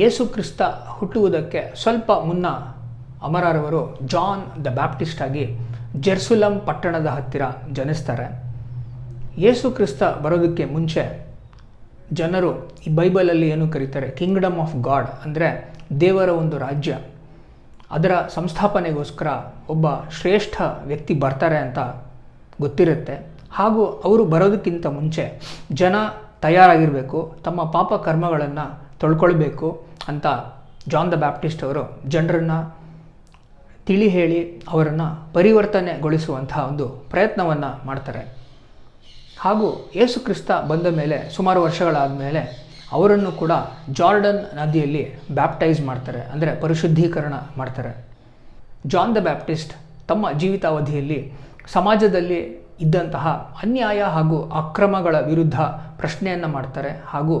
Speaker 1: ಯೇಸು ಕ್ರಿಸ್ತ ಹುಟ್ಟುವುದಕ್ಕೆ ಸ್ವಲ್ಪ ಮುನ್ನ ಅಮರರವರು ಜಾನ್ ದ ಬ್ಯಾಪ್ಟಿಸ್ಟ್ ಆಗಿ ಜೆರ್ಸುಲಂ ಪಟ್ಟಣದ ಹತ್ತಿರ ಜನಿಸ್ತಾರೆ. ಯೇಸು ಕ್ರಿಸ್ತ ಬರೋದಕ್ಕೆ ಮುಂಚೆ ಜನರು ಈ ಬೈಬಲಲ್ಲಿ ಏನು ಕರೀತಾರೆ? ಕಿಂಗ್ಡಮ್ ಆಫ್ ಗಾಡ್ ಅಂದರೆ ದೇವರ ಒಂದು ರಾಜ್ಯ. ಅದರ ಸಂಸ್ಥಾಪನೆಗೋಸ್ಕರ ಒಬ್ಬ ಶ್ರೇಷ್ಠ ವ್ಯಕ್ತಿ ಬರ್ತಾರೆ ಅಂತ ಗೊತ್ತಿರುತ್ತೆ. ಹಾಗೂ ಅವರು ಬರೋದಕ್ಕಿಂತ ಮುಂಚೆ ಜನ ತಯಾರಾಗಿರಬೇಕು, ತಮ್ಮ ಪಾಪ ಕರ್ಮಗಳನ್ನು ತೊಳ್ಕೊಳ್ಬೇಕು ಅಂತ ಜಾನ್ ದ ಬ್ಯಾಪ್ಟಿಸ್ಟ್ ಅವರು ಜನರನ್ನು ತಿಳಿ ಹೇಳಿ ಅವರನ್ನು ಪರಿವರ್ತನೆಗೊಳಿಸುವಂತಹ ಒಂದು ಪ್ರಯತ್ನವನ್ನು ಮಾಡ್ತಾರೆ. ಹಾಗೂ ಯೇಸು ಕ್ರಿಸ್ತ ಬಂದ ಮೇಲೆ ಸುಮಾರು ವರ್ಷಗಳಾದ ಮೇಲೆ ಅವರನ್ನು ಕೂಡ ಜಾರ್ಡನ್ ನದಿಯಲ್ಲಿ ಬ್ಯಾಪ್ಟೈಸ್ ಮಾಡ್ತಾರೆ, ಅಂದರೆ ಪರಿಶುದ್ಧೀಕರಣ ಮಾಡ್ತಾರೆ. ಜಾನ್ ದ ಬ್ಯಾಪ್ಟಿಸ್ಟ್ ತಮ್ಮ ಜೀವಿತಾವಧಿಯಲ್ಲಿ ಸಮಾಜದಲ್ಲಿ ಇದ್ದಂತಹ ಅನ್ಯಾಯ ಹಾಗೂ ಅಕ್ರಮಗಳ ವಿರುದ್ಧ ಪ್ರಶ್ನೆಯನ್ನು ಮಾಡ್ತಾರೆ ಹಾಗೂ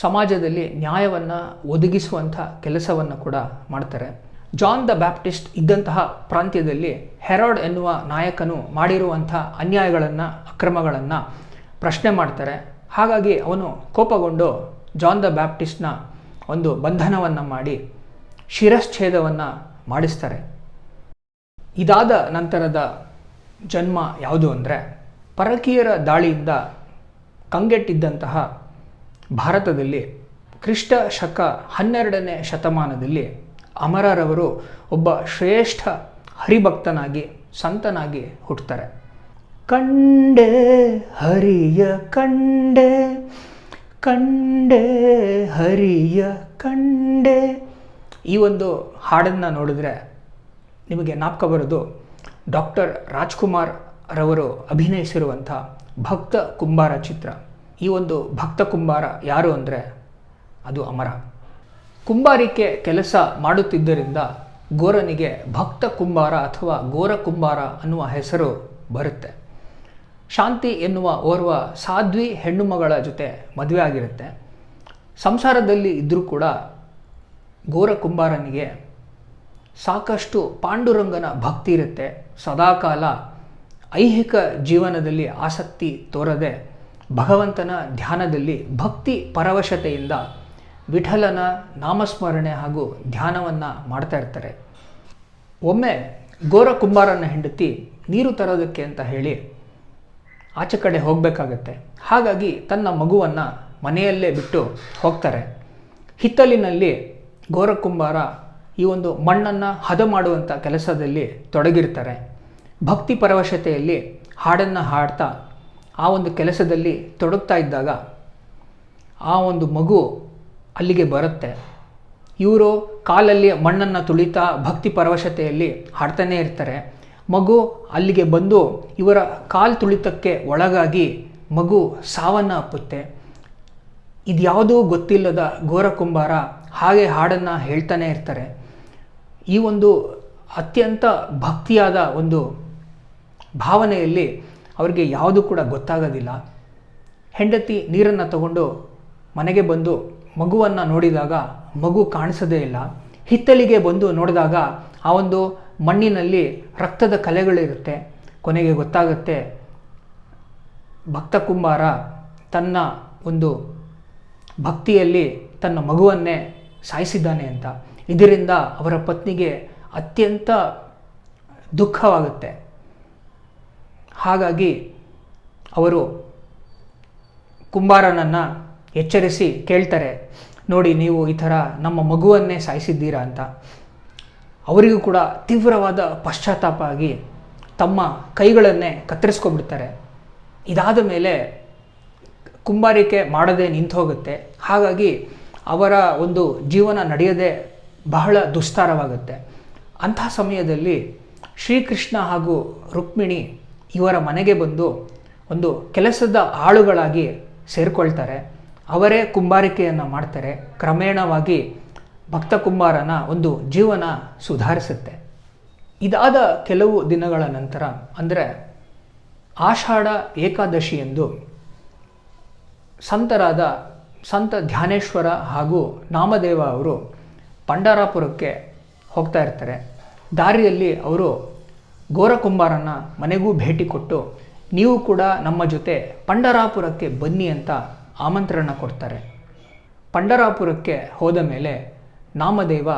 Speaker 1: ಸಮಾಜದಲ್ಲಿ ನ್ಯಾಯವನ್ನು ಒದಗಿಸುವಂಥ ಕೆಲಸವನ್ನು ಕೂಡ ಮಾಡ್ತಾರೆ. ಜಾನ್ ದ ಬ್ಯಾಪ್ಟಿಸ್ಟ್ ಇದ್ದಂತಹ ಪ್ರಾಂತ್ಯದಲ್ಲಿ ಹೆರಾಡ್ ಎನ್ನುವ ನಾಯಕನು ಮಾಡಿರುವಂಥ ಅನ್ಯಾಯಗಳನ್ನು, ಅಕ್ರಮಗಳನ್ನು ಪ್ರಶ್ನೆ ಮಾಡ್ತಾರೆ. ಹಾಗಾಗಿ ಅವನು ಕೋಪಗೊಂಡು ಜಾನ್ ದ ಬ್ಯಾಪ್ಟಿಸ್ಟ್ನ ಒಂದು ಬಂಧನವನ್ನು ಮಾಡಿ ಶಿರಶ್ಛೇದವನ್ನು ಮಾಡಿಸ್ತಾರೆ. ಇದಾದ ನಂತರದ ಜನ್ಮ ಯಾವುದು ಅಂದರೆ ಪರಕೀಯರ ದಾಳಿಯಿಂದ ಕಂಗೆಟ್ಟಿದ್ದಂತಹ ಭಾರತದಲ್ಲಿ ಕ್ರಿಷ್ಟ ಶಕ ಹನ್ನೆರಡನೇ ಶತಮಾನದಲ್ಲಿ ಅಮರರವರು ಒಬ್ಬ ಶ್ರೇಷ್ಠ ಹರಿಭಕ್ತನಾಗಿ, ಸಂತನಾಗಿ ಹುಟ್ಟುತ್ತಾರೆ ಕಂಡೆ ಹರಿಯ ಕಂಡೆ ಕಂಡೆ ಹರಿಯ ಕಂಡೆ. ಈ ಒಂದು ಹಾಡನ್ನು ನೋಡಿದ್ರೆ ನಿಮಗೆ ನಾಪ್ಕ ಬರೋದು ಡಾಕ್ಟರ್ ರಾಜ್ಕುಮಾರ್ ರವರು ಅಭಿನಯಿಸಿರುವಂಥ ಭಕ್ತ ಕುಂಬಾರ ಚಿತ್ರ. ಈ ಒಂದು ಭಕ್ತ ಕುಂಬಾರ ಯಾರು ಅಂದರೆ ಅದು ಅಮರ. ಕುಂಬಾರಿಕೆ ಕೆಲಸ ಮಾಡುತ್ತಿದ್ದರಿಂದ ಗೋರನಿಗೆ ಭಕ್ತ ಕುಂಬಾರ ಅಥವಾ ಗೋರ ಕುಂಬಾರ ಅನ್ನುವ ಹೆಸರು ಬರುತ್ತೆ. ಶಾಂತಿ ಎನ್ನುವ ಓರ್ವ ಸಾಧ್ವಿ ಹೆಣ್ಣುಮಗಳ ಜೊತೆ ಮದುವೆ ಆಗಿರುತ್ತೆ. ಸಂಸಾರದಲ್ಲಿ ಇದ್ದರೂ ಕೂಡ ಗೋರ ಕುಂಬಾರನಿಗೆ ಸಾಕಷ್ಟು ಪಾಂಡುರಂಗನ ಭಕ್ತಿ ಇರುತ್ತೆ. ಸದಾಕಾಲ ಐಹಿಕ ಜೀವನದಲ್ಲಿ ಆಸಕ್ತಿ ತೋರದೆ ಭಗವಂತನ ಧ್ಯಾನದಲ್ಲಿ ಭಕ್ತಿ ಪರವಶತೆಯಿಂದ ವಿಠಲನ ನಾಮಸ್ಮರಣೆ ಹಾಗೂ ಧ್ಯಾನವನ್ನು ಮಾಡ್ತಾ ಇರ್ತಾರೆ. ಒಮ್ಮೆ ಗೋರ ಕುಂಬಾರನ ಹೆಂಡತಿ ನೀರು ತರೋದಕ್ಕೆ ಅಂತ ಹೇಳಿ ಆಚೆ ಕಡೆ ಹೋಗಬೇಕಾಗತ್ತೆ. ಹಾಗಾಗಿ ತನ್ನ ಮಗುವನ್ನು ಮನೆಯಲ್ಲೇ ಬಿಟ್ಟು ಹೋಗ್ತಾರೆ. ಹಿತ್ತಲಿನಲ್ಲಿ ಗೋರ ಕುಂಬಾರ ಈ ಒಂದು ಮಣ್ಣನ್ನು ಹದ ಮಾಡುವಂಥ ಕೆಲಸದಲ್ಲಿ ತೊಡಗಿರ್ತಾರೆ. ಭಕ್ತಿ ಪರವಶತೆಯಲ್ಲಿ ಹಾಡನ್ನು ಹಾಡ್ತಾ ಆ ಒಂದು ಕೆಲಸದಲ್ಲಿ ತೊಡಗ್ತಾ ಇದ್ದಾಗ ಆ ಒಂದು ಮಗು ಅಲ್ಲಿಗೆ ಬರುತ್ತೆ. ಇವರು ಕಾಲಲ್ಲಿ ಮಣ್ಣನ್ನು ತುಳಿತಾ ಭಕ್ತಿ ಪರವಶತೆಯಲ್ಲಿ ಹಾಡ್ತಾನೇ ಇರ್ತಾರೆ. ಮಗು ಅಲ್ಲಿಗೆ ಬಂದು ಇವರ ಕಾಲು ತುಳಿತಕ್ಕೆ ಒಳಗಾಗಿ ಮಗು ಸಾವನ್ನು ಅಪ್ಪುತ್ತೆ. ಇದ್ಯಾವುದೂ ಗೊತ್ತಿಲ್ಲದ ಗೋರ ಕುಂಬಾರ ಹಾಗೆ ಹಾಡನ್ನು ಹೇಳ್ತಾನೆ ಇರ್ತಾರೆ. ಈ ಒಂದು ಅತ್ಯಂತ ಭಕ್ತಿಯಾದ ಒಂದು ಭಾವನೆಯಲ್ಲಿ ಅವರಿಗೆ ಯಾವುದು ಕೂಡ ಗೊತ್ತಾಗೋದಿಲ್ಲ. ಹೆಂಡತಿ ನೀರನ್ನು ತಗೊಂಡು ಮನೆಗೆ ಬಂದು ಮಗುವನ್ನು ನೋಡಿದಾಗ ಮಗು ಕಾಣಿಸೋದೇ ಇಲ್ಲ. ಹಿತ್ತಲಿಗೆ ಬಂದು ನೋಡಿದಾಗ ಆ ಒಂದು ಮಣ್ಣಿನಲ್ಲಿ ರಕ್ತದ ಕಲೆಗಳಿರುತ್ತೆ ಕೊನೆಗೆ ಗೊತ್ತಾಗುತ್ತೆ ಭಕ್ತ ಕುಂಬಾರ ತನ್ನ ಒಂದು ಭಕ್ತಿಯಲ್ಲಿ ತನ್ನ ಮಗುವನ್ನೇ ಸಾಯಿಸಿದ್ದಾನೆ ಅಂತ. ಇದರಿಂದ ಅವರ ಪತ್ನಿಗೆ ಅತ್ಯಂತ ದುಃಖವಾಗುತ್ತೆ. ಹಾಗಾಗಿ ಅವರು ಕುಂಬಾರನನ್ನು ಎಚ್ಚರಿಸಿ ಕೇಳ್ತಾರೆ, ನೋಡಿ, ನೀವು ಈ ಥರ ನಮ್ಮ ಮಗುವನ್ನೇ ಸಾಯಿಸಿದ್ದೀರಾ ಅಂತ. ಅವರಿಗೂ ಕೂಡ ತೀವ್ರವಾದ ಪಶ್ಚಾತ್ತಾಪ ಆಗಿ ತಮ್ಮ ಕೈಗಳನ್ನೇ ಕತ್ತರಿಸ್ಕೊಬಿಡ್ತಾರೆ ಇದಾದ ಮೇಲೆ ಕುಂಬಾರಿಕೆ ಮಾಡದೆ ನಿಂತು ಹೋಗುತ್ತೆ ಹಾಗಾಗಿ ಅವರ ಒಂದು ಜೀವನ ನಡೆಯದೆ ಬಹಳ ದುಸ್ತಾರವಾಗುತ್ತೆ. ಅಂಥ ಸಮಯದಲ್ಲಿ ಶ್ರೀಕೃಷ್ಣ ಹಾಗೂ ರುಕ್ಮಿಣಿ ಇವರ ಮನೆಗೆ ಬಂದು ಒಂದು ಕೆಲಸದ ಆಳುಗಳಾಗಿ ಸೇರಿಕೊಳ್ತಾರೆ. ಅವರೇ ಕುಂಬಾರಿಕೆಯನ್ನು ಮಾಡ್ತಾರೆ. ಕ್ರಮೇಣವಾಗಿ ಭಕ್ತ ಕುಂಬಾರನ ಒಂದು ಜೀವನ ಸುಧಾರಿಸುತ್ತೆ. ಇದಾದ ಕೆಲವು ದಿನಗಳ ನಂತರ ಅಂದರೆ ಆಷಾಢ ಏಕಾದಶಿ ಎಂದು ಸಂತರಾದ ಸಂತ ಧ್ಯಾನೇಶ್ವರ ಹಾಗೂ ನಾಮದೇವ ಅವರು ಪಂಡರಾಪುರಕ್ಕೆ ಹೋಗ್ತಾ ಇರ್ತಾರೆ. ದಾರಿಯಲ್ಲಿ ಅವರು ಗೋರಕುಂಬಾರನ ಮನೆಗೂ ಭೇಟಿ ಕೊಟ್ಟು, ನೀವು ಕೂಡ ನಮ್ಮ ಜೊತೆ ಪಂಡರಾಪುರಕ್ಕೆ ಬನ್ನಿ ಅಂತ ಆಮಂತ್ರಣ ಕೊಡ್ತಾರೆ. ಪಂಡರಾಪುರಕ್ಕೆ ಹೋದ ಮೇಲೆ ನಾಮದೇವ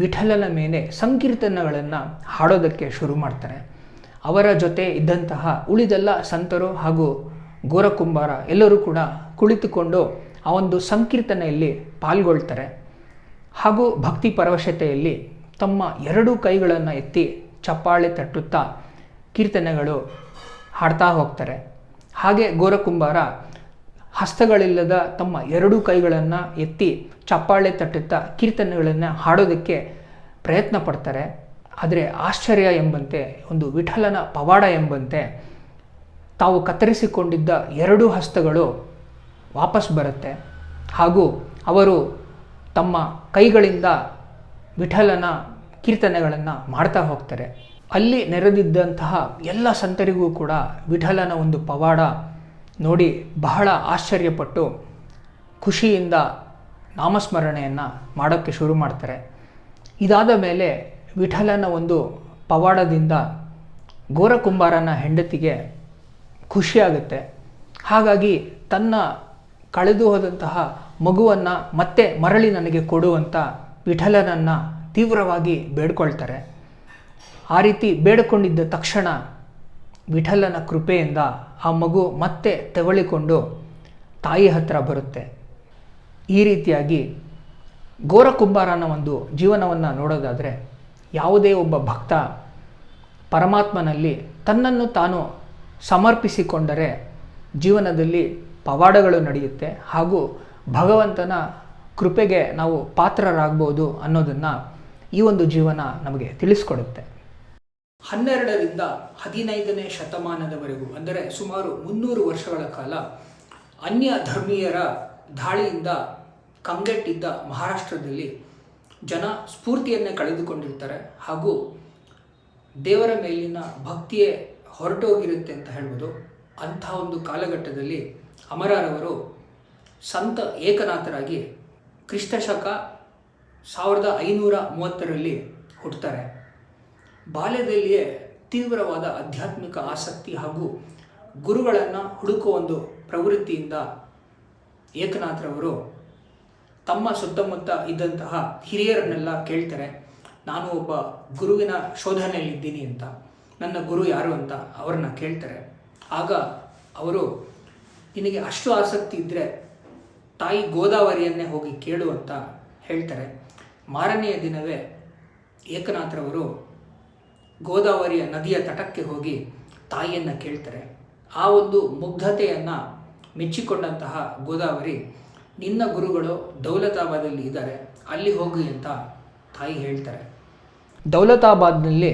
Speaker 1: ವಿಠಲನ ಮೇಲೆ ಸಂಕೀರ್ತನಗಳನ್ನು ಹಾಡೋದಕ್ಕೆ ಶುರು ಮಾಡ್ತಾರೆ. ಅವರ ಜೊತೆ ಇದ್ದಂತಹ ಉಳಿದೆಲ್ಲ ಸಂತರು ಹಾಗೂ ಗೋರಕುಂಬಾರ ಎಲ್ಲರೂ ಕೂಡ ಕುಳಿತುಕೊಂಡು ಆ ಒಂದು ಸಂಕೀರ್ತನೆಯಲ್ಲಿ ಪಾಲ್ಗೊಳ್ತಾರೆ. ಹಾಗೂ ಭಕ್ತಿ ಪರವಶತೆಯಲ್ಲಿ ತಮ್ಮ ಎರಡೂ ಕೈಗಳನ್ನು ಎತ್ತಿ ಚಪ್ಪಾಳೆ ತಟ್ಟುತ್ತಾ ಕೀರ್ತನೆಗಳು ಹಾಡ್ತಾ ಹೋಗ್ತಾರೆ. ಹಾಗೆ ಗೋರಕುಂಬಾರ ಹಸ್ತಗಳಿಲ್ಲದ ತಮ್ಮ ಎರಡೂ ಕೈಗಳನ್ನು ಎತ್ತಿ ಚಪ್ಪಾಳೆ ತಟ್ಟುತ್ತಾ ಕೀರ್ತನೆಗಳನ್ನು ಹಾಡೋದಕ್ಕೆ ಪ್ರಯತ್ನ ಪಡ್ತಾರೆ. ಆದರೆ ಆಶ್ಚರ್ಯ ಎಂಬಂತೆ, ಒಂದು ವಿಠಲನ ಪವಾಡ ಎಂಬಂತೆ ತಾವು ಕತ್ತರಿಸಿಕೊಂಡಿದ್ದ ಎರಡೂ ಹಸ್ತಗಳು ವಾಪಸ್ ಬರುತ್ತೆ. ಹಾಗೂ ಅವರು ತಮ್ಮ ಕೈಗಳಿಂದ ವಿಠಲನ ಕೀರ್ತನೆಗಳನ್ನು ಮಾಡ್ತಾ ಹೋಗ್ತಾರೆ. ಅಲ್ಲಿ ನೆರೆದಿದ್ದಂತಹ ಎಲ್ಲ ಸಂತರಿಗೂ ಕೂಡ ವಿಠಲನ ಒಂದು ಪವಾಡ ನೋಡಿ ಬಹಳ ಆಶ್ಚರ್ಯಪಟ್ಟು ಖುಷಿಯಿಂದ ನಾಮಸ್ಮರಣೆಯನ್ನು ಮಾಡೋಕ್ಕೆ ಶುರು ಮಾಡ್ತಾರೆ. ಇದಾದ ಮೇಲೆ ವಿಠಲನ ಒಂದು ಪವಾಡದಿಂದ ಗೋರಕುಂಬಾರನ ಹೆಂಡತಿಗೆ ಖುಷಿಯಾಗುತ್ತೆ ಹಾಗಾಗಿ ತನ್ನ ಕಳೆದು ಹೋದಂತಹ ಮಗುವನ್ನು ಮತ್ತೆ ಮರಳಿ ನನಗೆ ಕೊಡುವಂಥ ವಿಠಲನನ್ನು ತೀವ್ರವಾಗಿ ಬೇಡ್ಕೊಳ್ತಾರೆ. ಆ ರೀತಿ ಬೇಡಿಕೊಂಡಿದ್ದ ತಕ್ಷಣ ವಿಠಲನ ಕೃಪೆಯಿಂದ ಆ ಮಗು ಮತ್ತೆ ತೆವಳಿಕೊಂಡು ತಾಯಿ ಹತ್ರ ಬರುತ್ತೆ. ಈ ರೀತಿಯಾಗಿ ಗೋರಕುಂಬಾರನ ಒಂದು ಜೀವನವನ್ನು ನೋಡೋದಾದರೆ ಯಾವುದೇ ಒಬ್ಬ ಭಕ್ತ ಪರಮಾತ್ಮನಲ್ಲಿ ತನ್ನನ್ನು ತಾನು ಸಮರ್ಪಿಸಿಕೊಂಡರೆ ಜೀವನದಲ್ಲಿ ಪವಾಡಗಳು ನಡೆಯುತ್ತೆ ಹಾಗೂ ಭಗವಂತನ ಕೃಪೆಗೆ ನಾವು ಪಾತ್ರರಾಗ್ಬೋದು ಅನ್ನೋದನ್ನು ಈ ಒಂದು ಜೀವನ ನಮಗೆ ತಿಳಿಸ್ಕೊಡುತ್ತೆ. ಹನ್ನೆರಡರಿಂದ ಹದಿನೈದನೇ ಶತಮಾನದವರೆಗೂ, ಅಂದರೆ ಸುಮಾರು ಮುನ್ನೂರು ವರ್ಷಗಳ ಕಾಲ, ಅನ್ಯ ಧರ್ಮೀಯರ ದಾಳಿಯಿಂದ ಕಂಗೆಟ್ಟಿದ್ದ ಮಹಾರಾಷ್ಟ್ರದಲ್ಲಿ ಜನ ಸ್ಫೂರ್ತಿಯನ್ನೇ ಕಳೆದುಕೊಂಡಿರ್ತಾರೆ ಹಾಗೂ ದೇವರ ಮೇಲಿನ ಭಕ್ತಿಯೇ ಹೊರಟೋಗಿರುತ್ತೆ ಅಂತ ಹೇಳ್ಬೋದು. ಅಂಥ ಒಂದು ಕಾಲಘಟ್ಟದಲ್ಲಿ ಅಮರರವರು ಸಂತ ಏಕನಾಥರಾಗಿ ಕ್ರಿಸ್ತಶಕ ಸಾವಿರದ ಐನೂರ ಮೂವತ್ತರಲ್ಲಿ ಹುಟ್ಟುತ್ತಾರೆ ಬಾಲ್ಯದಲ್ಲಿಯೇ ತೀವ್ರವಾದ ಆಧ್ಯಾತ್ಮಿಕ ಆಸಕ್ತಿ ಹಾಗೂ ಗುರುಗಳನ್ನು ಹುಡುಕುವ ಒಂದು ಪ್ರವೃತ್ತಿಯಿಂದ ಏಕನಾಥರವರು ತಮ್ಮ ಸುತ್ತಮುತ್ತ ಇದ್ದಂತಹ ಹಿರಿಯರನ್ನೆಲ್ಲ ಕೇಳ್ತಾರೆ, ನಾನು ಒಬ್ಬ ಗುರುವಿನ ಶೋಧನೆಯಲ್ಲಿದ್ದೀನಿ ಅಂತ. ನನ್ನ ಗುರು ಯಾರು ಅಂತ ಅವರನ್ನ ಕೇಳ್ತಾರೆ. ಆಗ ಅವರು, ನಿನಗೆ ಅಷ್ಟು ಆಸಕ್ತಿ ಇದ್ದರೆ ತಾಯಿ ಗೋದಾವರಿಯನ್ನೇ ಹೋಗಿ ಕೇಳು ಅಂತ ಹೇಳ್ತಾರೆ. ಮಾರನೆಯ ದಿನವೇ ಏಕನಾಥರವರು ಗೋದಾವರಿಯ ನದಿಯ ತಟಕ್ಕೆ ಹೋಗಿ ತಾಯಿಯನ್ನು ಕೇಳ್ತಾರೆ. ಆ ಒಂದು ಮುಗ್ಧತೆಯನ್ನು ಮೆಚ್ಚಿಕೊಂಡಂತಹ ಗೋದಾವರಿ ನಿನ್ನ ಗುರುಗಳು ದೌಲತಾಬಾದಲ್ಲಿ ಇದ್ದಾರೆ, ಅಲ್ಲಿ ಹೋಗಿ ಅಂತ ತಾಯಿ ಹೇಳ್ತಾರೆ. ದೌಲತಾಬಾದ್ನಲ್ಲಿ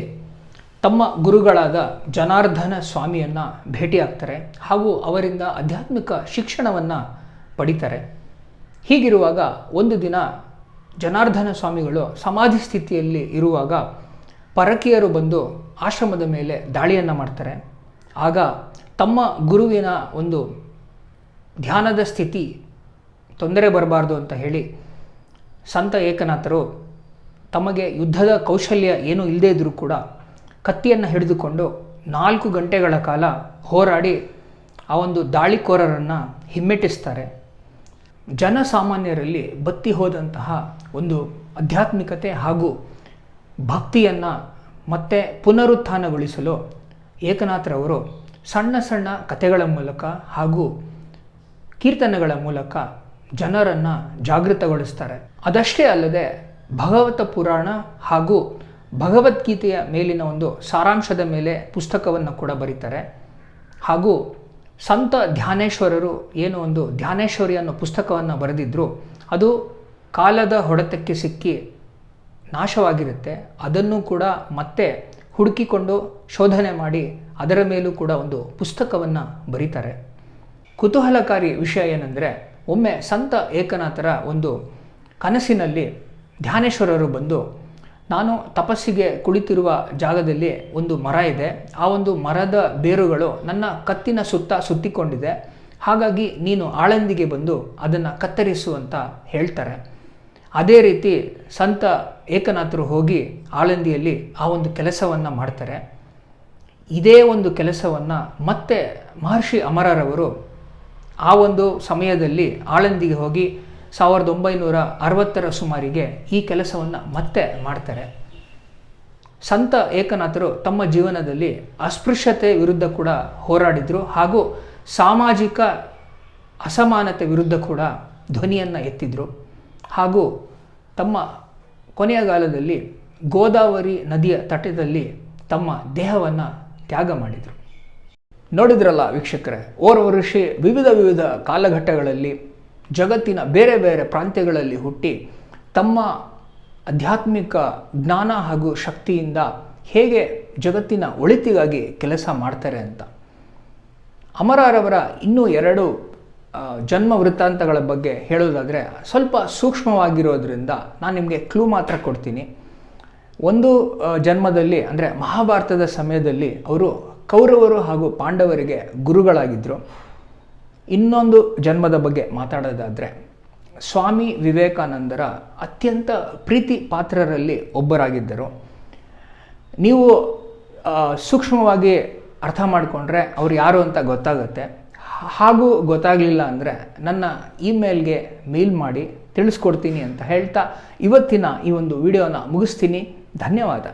Speaker 1: ತಮ್ಮ ಗುರುಗಳಾದ ಜನಾರ್ದನ ಸ್ವಾಮಿಯನ್ನು ಭೇಟಿಯಾಗ್ತಾರೆ ಹಾಗೂ ಅವರಿಂದ ಆಧ್ಯಾತ್ಮಿಕ ಶಿಕ್ಷಣವನ್ನು ಪಡಿತಾರೆ. ಹೀಗಿರುವಾಗ ಒಂದು ದಿನ ಜನಾರ್ದನ ಸ್ವಾಮಿಗಳು ಸಮಾಧಿ ಸ್ಥಿತಿಯಲ್ಲಿ ಇರುವಾಗ ಪರಕೀಯರು ಬಂದು ಆಶ್ರಮದ ಮೇಲೆ ದಾಳಿಯನ್ನು ಮಾಡ್ತಾರೆ. ಆಗ ತಮ್ಮ ಗುರುವಿನ ಒಂದು ಧ್ಯಾನದ ಸ್ಥಿತಿ ತೊಂದರೆ ಬರಬಾರ್ದು ಅಂತ ಹೇಳಿ ಸಂತ ಏಕನಾಥರು ತಮಗೆ ಯುದ್ಧದ ಕೌಶಲ್ಯ ಏನೂ ಇಲ್ಲದೇ ಇದ್ದರೂ ಕೂಡ ಕತ್ತಿಯನ್ನು ಹಿಡಿದುಕೊಂಡು ನಾಲ್ಕು ಗಂಟೆಗಳ ಕಾಲ ಹೋರಾಡಿ ಆ ಒಂದು ದಾಳಿಕೋರರನ್ನು ಹಿಮ್ಮೆಟ್ಟಿಸ್ತಾರೆ. ಜನಸಾಮಾನ್ಯರಲ್ಲಿ ಬತ್ತಿ ಹೋದಂತಹ ಒಂದು ಆಧ್ಯಾತ್ಮಿಕತೆ ಹಾಗೂ ಭಕ್ತಿಯನ್ನು ಮತ್ತೆ ಪುನರುತ್ಥಾನಗೊಳಿಸಲು ಏಕನಾಥರವರು ಸಣ್ಣ ಸಣ್ಣ ಕಥೆಗಳ ಮೂಲಕ ಹಾಗೂ ಕೀರ್ತನೆಗಳ ಮೂಲಕ ಜನರನ್ನು ಜಾಗೃತಗೊಳಿಸ್ತಾರೆ. ಅದಷ್ಟೇ ಅಲ್ಲದೆ ಭಗವತ ಪುರಾಣ ಹಾಗೂ ಭಗವದ್ಗೀತೆಯ ಮೇಲಿನ ಒಂದು ಸಾರಾಂಶದ ಮೇಲೆ ಪುಸ್ತಕವನ್ನು ಕೂಡ ಬರೀತಾರೆ. ಹಾಗೂ ಸಂತ ಧ್ಯಾನೇಶ್ವರರು ಏನು ಒಂದು ಧ್ಯಾನೇಶ್ವರಿ ಅನ್ನೋ ಪುಸ್ತಕವನ್ನು ಬರೆದಿದ್ದರು ಅದು ಕಾಲದ ಹೊಡೆತಕ್ಕೆ ಸಿಕ್ಕಿ ನಾಶವಾಗಿರುತ್ತೆ. ಅದನ್ನು ಕೂಡ ಮತ್ತೆ ಹುಡುಕಿಕೊಂಡು ಶೋಧನೆ ಮಾಡಿ ಅದರ ಮೇಲೂ ಕೂಡ ಒಂದು ಪುಸ್ತಕವನ್ನು ಬರೀತಾರೆ. ಕುತೂಹಲಕಾರಿ ವಿಷಯ ಏನೆಂದರೆ, ಒಮ್ಮೆ ಸಂತ ಏಕನಾಥರ ಒಂದು ಕನಸಿನಲ್ಲಿ ಧ್ಯಾನೇಶ್ವರರು ಬಂದು ನಾನು ತಪಸ್ಸಿಗೆ ಕುಳಿತಿರುವ ಜಾಗದಲ್ಲಿ ಒಂದು ಮರ ಇದೆ. ಆ ಒಂದು ಮರದ ಬೇರುಗಳು ನನ್ನ ಕತ್ತಿನ ಸುತ್ತ ಸುತ್ತಿಕೊಂಡಿದೆ. ಹಾಗಾಗಿ ನೀನು ಆಳಂದಿಗೆ ಬಂದು ಅದನ್ನು ಕತ್ತರಿಸು ಅಂತ ಹೇಳ್ತಾರೆ. ಅದೇ ರೀತಿ ಸಂತ ಏಕನಾಥರು ಹೋಗಿ ಆಳಂದಿಯಲ್ಲಿ ಆ ಒಂದು ಕೆಲಸವನ್ನು ಮಾಡ್ತಾರೆ. ಇದೇ ಒಂದು ಕೆಲಸವನ್ನು ಮತ್ತೆ ಮಹರ್ಷಿ ಅಮರರವರು ಆ ಒಂದು ಸಮಯದಲ್ಲಿ ಆಳಂದಿಗೆ ಹೋಗಿ ಸಾವಿರದ ಒಂಬೈನೂರ ಅರವತ್ತರ ಸುಮಾರಿಗೆ ಈ ಕೆಲಸವನ್ನು ಮತ್ತೆ ಮಾಡ್ತಾರೆ. ಸಂತ ಏಕನಾಥರು ತಮ್ಮ ಜೀವನದಲ್ಲಿ ಅಸ್ಪೃಶ್ಯತೆ ವಿರುದ್ಧ ಕೂಡ ಹೋರಾಡಿದರು ಹಾಗೂ ಸಾಮಾಜಿಕ ಅಸಮಾನತೆ ವಿರುದ್ಧ ಕೂಡ ಧ್ವನಿಯನ್ನು ಎತ್ತಿದ್ರು. ಹಾಗೂ ತಮ್ಮ ಕೊನೆಯಗಾಲದಲ್ಲಿ ಗೋದಾವರಿ ನದಿಯ ತಟದಲ್ಲಿ ತಮ್ಮ ದೇಹವನ್ನು ತ್ಯಾಗ ಮಾಡಿದರು. ನೋಡಿದ್ರಲ್ಲ ವೀಕ್ಷಕರೇ ಓರ್ವ ಋಷಿ ವಿವಿಧ ವಿವಿಧ ಕಾಲಘಟ್ಟಗಳಲ್ಲಿ ಜಗತ್ತಿನ ಬೇರೆ ಬೇರೆ ಪ್ರಾಂತ್ಯಗಳಲ್ಲಿ ಹುಟ್ಟಿ ತಮ್ಮ ಆಧ್ಯಾತ್ಮಿಕ ಜ್ಞಾನ ಹಾಗೂ ಶಕ್ತಿಯಿಂದ ಹೇಗೆ ಜಗತ್ತಿನ ಒಳಿತಿಗಾಗಿ ಕೆಲಸ ಮಾಡ್ತಾರೆ ಅಂತ. ಅಮರರವರ ಇನ್ನೂ ಎರಡು ಜನ್ಮ ವೃತ್ತಾಂತಗಳ ಬಗ್ಗೆ ಹೇಳೋದಾದರೆ ಸ್ವಲ್ಪ ಸೂಕ್ಷ್ಮವಾಗಿರೋದ್ರಿಂದ ನಾನು ನಿಮಗೆ ಕ್ಲೂ ಮಾತ್ರ ಕೊಡ್ತೀನಿ. ಒಂದು ಜನ್ಮದಲ್ಲಿ ಅಂದರೆ ಮಹಾಭಾರತದ ಸಮಯದಲ್ಲಿ ಅವರು ಕೌರವರು ಹಾಗೂ ಪಾಂಡವರಿಗೆ ಗುರುಗಳಾಗಿದ್ದರು ಇನ್ನೊಂದು ಜನ್ಮದ ಬಗ್ಗೆ ಮಾತಾಡೋದಾದರೆ, ಸ್ವಾಮಿ ವಿವೇಕಾನಂದರ ಅತ್ಯಂತ ಪ್ರೀತಿ ಪಾತ್ರರಲ್ಲಿ ಒಬ್ಬರಾಗಿದ್ದರು. ನೀವು ಸೂಕ್ಷ್ಮವಾಗಿ ಅರ್ಥ ಮಾಡಿಕೊಂಡ್ರೆ ಅವ್ರು ಯಾರು ಅಂತ ಗೊತ್ತಾಗುತ್ತೆ. ಹಾಗೂ ಗೊತ್ತಾಗಲಿಲ್ಲ ಅಂದರೆ ನನ್ನ ಇಮೇಲ್ಗೆ ಮೇಲ್ ಮಾಡಿ ತಿಳಿಸ್ಕೊಡ್ತೀನಿ ಅಂತ ಹೇಳ್ತಾ ಇವತ್ತಿನ ಈ ಒಂದು ವಿಡಿಯೋನ ಮುಗಿಸ್ತೀನಿ. ಧನ್ಯವಾದ.